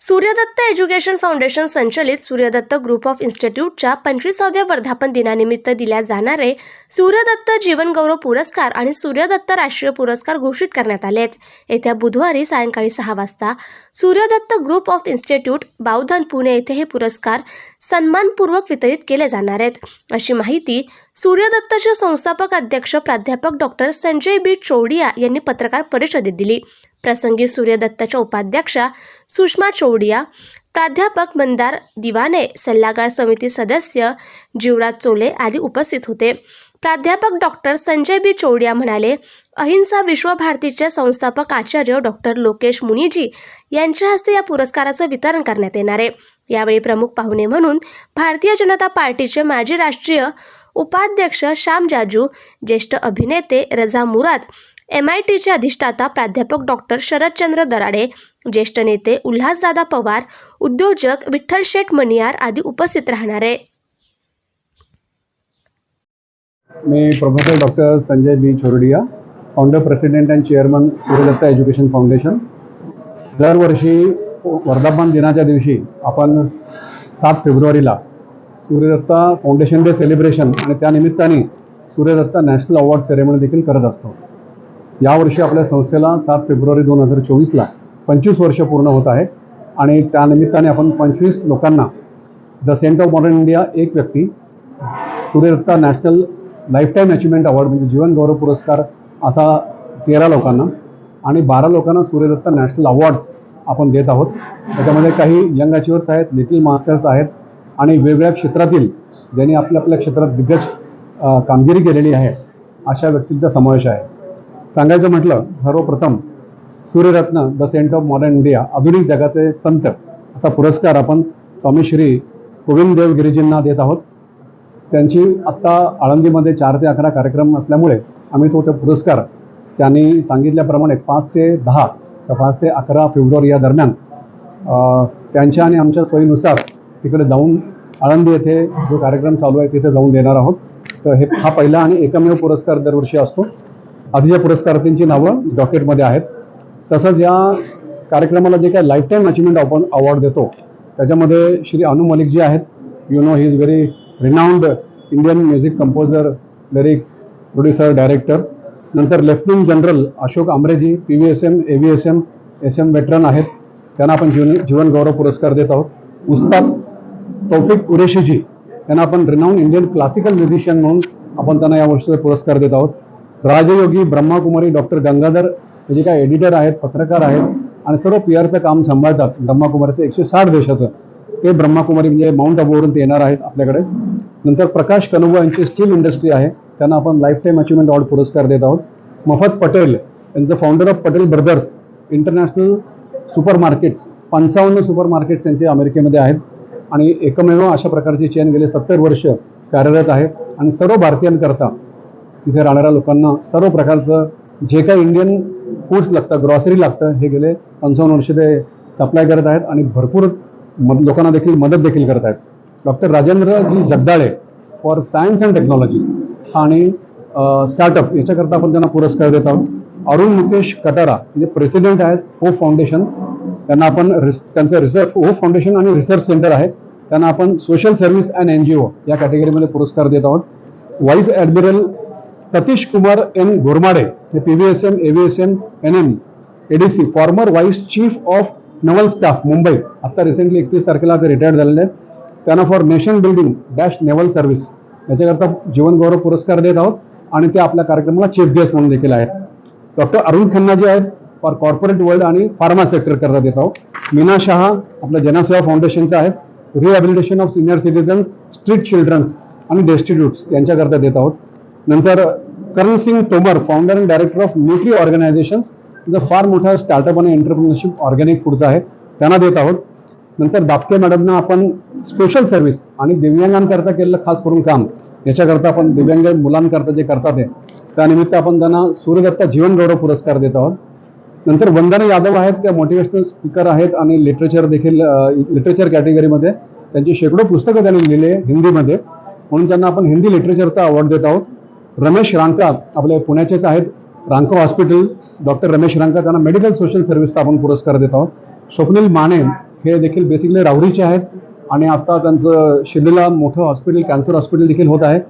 Suryadatta education foundation संचलित Suryadatta group of इन्स्टिट्यूटच्या पंचवीसाव्या वर्धापन दिनानिमित्त दिल्या जाणारे सूर्यदत्त जीवनगौरव पुरस्कार आणि सूर्यदत्त राष्ट्रीय पुरस्कार घोषित करण्यात आले आहेत. येत्या बुधवारी सायंकाळी सहा वाजता Suryadatta group of institute Bavdhan Pune येथे हे पुरस्कार सन्मानपूर्वक वितरित केले जाणार आहेत. अशी माहिती सूर्यदत्तचे संस्थापक अध्यक्ष प्राध्यापक डॉक्टर संजय बी चौडिया यांनी पत्रकार परिषदेत दिली. प्रसंगी सूर्यदत्ताच्या उपाध्यक्षा सुषमा चौडिया प्राध्यापक मंदार दिवाने सल्लागार समिती सदस्य जीवराज चोले आदी उपस्थित होते. प्राध्यापक डॉक्टर संजय बी. चौडिया म्हणाले अहिंसा विश्वभारतीचे संस्थापक आचार्य डॉक्टर लोकेश मुनीजी यांच्या हस्ते या पुरस्काराचं वितरण करण्यात येणार आहे. यावेळी प्रमुख पाहुणे म्हणून भारतीय जनता पार्टीचे माजी राष्ट्रीय उपाध्यक्ष श्याम जाजू ज्येष्ठ अभिनेते रजा मुराद एम आय टीचे अधिष्ठाता प्राध्यापक डॉक्टर शरदचंद्र दराडे ज्येष्ठ नेते उल्हासदादा पवार उद्योजक विठ्ठल शेठ मणियार आदी उपस्थित राहणार. आहे मी professor doctor Sanjay B. Chordiya founder president and chairman Suryadatta education foundation. दरवर्षी वर्धापन दिनाच्या दिवशी आपण सात फेब्रुवारीला सूर्यदत्ता फाउंडेशन डे सेलिब्रेशन आणि त्यानिमित्ताने सूर्यदत्ता नॅशनल अवॉर्ड सेरेमनी देखील करत असतो. यावर्षी आपल्या संस्थेला सात फेब्रुवारी दोन हजार चोवीसला पंचवीस वर्ष पूर्ण होत आहे आणि त्यानिमित्ताने आपण पंचवीस लोकांना the saint of modern India एक व्यक्ती Suryadatta national lifetime achievement award म्हणजे जीवन गौरव पुरस्कार असा तेरा लोकांना आणि बारा लोकांना सूर्यदत्ता नॅशनल अवॉर्ड्स आपण देत आहोत. त्याच्यामध्ये काही यंग अचिव्हर्स आहेत लिटिल मास्टर्स आहेत आणि वेगवेगळ्या क्षेत्रातील ज्यांनी आपल्या आपल्या क्षेत्रात दिग्गज कामगिरी केलेली आहे अशा व्यक्तींचा समावेश आहे. सांगायचं म्हटलं सर्वप्रथम Suryaratna the saint of modern India आधुनिक जगाचे संत असा पुरस्कार आपण स्वामी श्री गोविंद देव गिरीजींना देत आहोत. त्यांची आत्ता आळंदीमध्ये चार ते अकरा कार्यक्रम असल्यामुळे आम्ही तो पुरस्कार त्यांनी सांगितल्याप्रमाणे पाच ते दहा तर पाच ते अकरा फेब्रुवारी या दरम्यान त्यांच्या आणि आमच्या सोयीनुसार तिकडे जाऊन आळंदी येथे जो कार्यक्रम चालू आहे तिथे जाऊन देणार आहोत. तर हे हा पहिला आणि एकमेव पुरस्कार दरवर्षी असतो. आधीच्या पुरस्कारार्थींची नावं डॉकेटमध्ये आहेत. तसंच या कार्यक्रमाला जे काय लाईफटाईम अचिव्हमेंट आपण अवॉर्ड देतो त्याच्यामध्ये श्री अनु मलिक जी आहेत. You know he is very renowned Indian music composer lyrics producer director नंतर lieutenant general Ashok Amreji P V S M A V S M S M veteran आहेत. त्यांना आपण जीवन जीवन गौरव पुरस्कार देत आहोत. उस्ताद तौफिक कुरेशीजी त्यांना आपण रिनाऊंड इंडियन क्लासिकल म्युझिशियन म्हणून आपण त्यांना या वर्षीचा पुरस्कार देत आहोत. राजयोगी ब्रह्माकुमारी डॉक्टर गंगाधर म्हणजे जे काय एडिटर आहेत पत्रकार आहेत आणि सर्व पी आरचं काम सांभाळतात ब्रह्माकुमारीचं. एकशे साठ देशाचं. ते ब्रह्माकुमारी म्हणजे माउंट आबूवरून ते येणार आहेत आपल्याकडे. नंतर प्रकाश कनुवा यांची स्टील इंडस्ट्री आहे. त्यांना आपण लाईफ टाईम अचिव्हमेंट अवॉर्ड पुरस्कार देत आहोत. मफत पटेल यांचं founder of Patel brothers international super markets पंचावन्न सुपर मार्केट्स त्यांचे अमेरिकेमध्ये आहेत. आणि एकमेव अशा प्रकारची चेन गेले सत्तर वर्ष कार्यरत आहे आणि सर्व भारतीयांकरता तिथे राहणाऱ्या लोकांना सर्व प्रकारचं जे काही इंडियन फूड्स लागतं ग्रॉसरी लागतं हे गेले पंचावन्न वर्ष ते सप्लाय करत आहेत आणि भरपूर मद लोकांना देखील मदत देखील करत आहेत. Doctor Rajendraji Jagdale for science and technology आणि स्टार्टअप याच्याकरता आपण त्यांना पुरस्कार देत आहोत. अरुण मुकेश कटारा म्हणजे प्रेसिडेंट आहेत हो फाउंडेशन त्यांना आपण रिस त्यांचं रिसर्च हो फाउंडेशन आणि रिसर्च सेंटर आहे. त्यांना आपण social service and N G O या कॅटेगरीमध्ये पुरस्कार देत आहोत. Vice admiral Satish Kumar N Gormade हे P V S M A V S M N M ADC former vice chief of naval staff Mumbai आता रिसेंटली एकतीस तारखेला ते रिटायर्ड झालेले आहेत. त्यांना for nation building dash naval service याच्याकरता जीवन गौरव पुरस्कार देत आहोत. आणि ते आपल्या कार्यक्रमाला चीफ गेस्ट म्हणून देखील आहेत. डॉक्टर अरुण खन्ना जे आहेत. फॉर कॉर्पोरेट वर्ल्ड आणि फार्मा सेक्टर करता देत आहोत. मीना शहा आपल्या जनसेवा फाउंडेशनचं आहे. Rehabilitation of senior citizens street childrens आणि डेस्टिट्यूट्स यांच्याकरता देत आहोत. नंतर Karan Singh Tomar founder and director of nutri organisations जो फार मोठा स्टार्टअप आणि एंटरप्रिनरशिप ऑर्गॅनिक फूडचा आहे त्यांना देत आहोत. नंतर दापके मॅडमना आपण स्पेशल सर्व्हिस आणि दिव्यांगांकरता केलेलं खास करून काम याच्याकरता आपण दिव्यांग मुलांकरता जे करतात ते त्यानिमित्त आपण त्यांना सूर्यदत्ता जीवन गौरव पुरस्कार देत आहोत. नंतर वंदना यादव आहेत त्या मोटिवेशनल स्पीकर आहेत आणि लिटरेचर देखील लिटरेचर कॅटेगरीमध्ये त्यांची शेकडो पुस्तकं त्यांनी लिहिली आहे हिंदीमध्ये. म्हणून त्यांना आपण हिंदी लिटरेचरचा अवॉर्ड देत आहोत. रमेश रांका आपले पुण्याचेच आहेत. रांका हॉस्पिटल डॉक्टर रमेश रांका त्यांना मेडिकल सोशल सर्व्हिसचा आपण पुरस्कार देत आहोत. स्वप्नील माने हे देखील बेसिकली राहुरीचे आहेत. आणि आता त्यांचं शिर्डीला मोठं हॉस्पिटल कॅन्सर हॉस्पिटल देखील होत आहे.